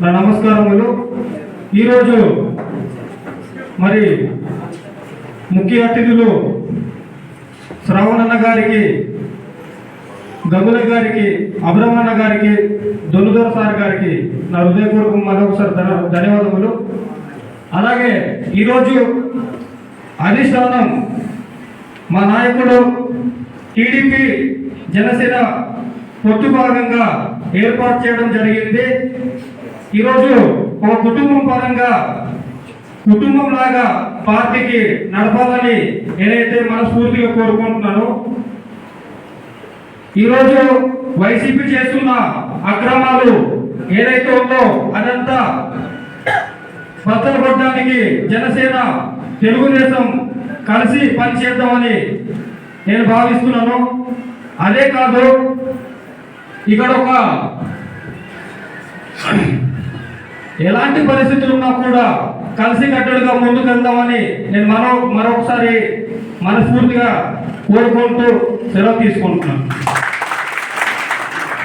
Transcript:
నా నమస్కారములు. ఈరోజు మరి ముఖ్య అతిథులు శ్రావణన్న గారికి గంగుల గారికి అబ్రహ్మన్న గారికి దొన్నుదొర సార్ గారికి నా హృదయపూర్వకం మరొకసారి ధన- ధన్యవాదములు. అలాగే ఈరోజు అధిష్టానం మా నాయకుడు టీడీపీ జనసేన పొత్తు భాగంగా ఏర్పాటు చేయడం జరిగింది. ఈరోజు ఒక కుటుంబం పరంగా కుటుంబం లాగా పార్టీకి నడపాలని నేనైతే మనస్ఫూర్తిగా కోరుకుంటున్నాను. ఈరోజు వైసీపీ చేస్తున్న అక్రమాలు ఏదైతే ఉందో అదంతా బద్దలు జనసేన తెలుగుదేశం కలిసి పనిచేద్దామని నేను భావిస్తున్నాను. అదే కాదు ఇక్కడ ఒక ఎలాంటి పరిస్థితులు ఉన్నా కూడా కలిసి కట్టుడుగా ముందుకెళ్దామని నేను మరో మరొకసారి మనస్ఫూర్తిగా కోరుకుంటూ సెలవు తీసుకుంటున్నాను.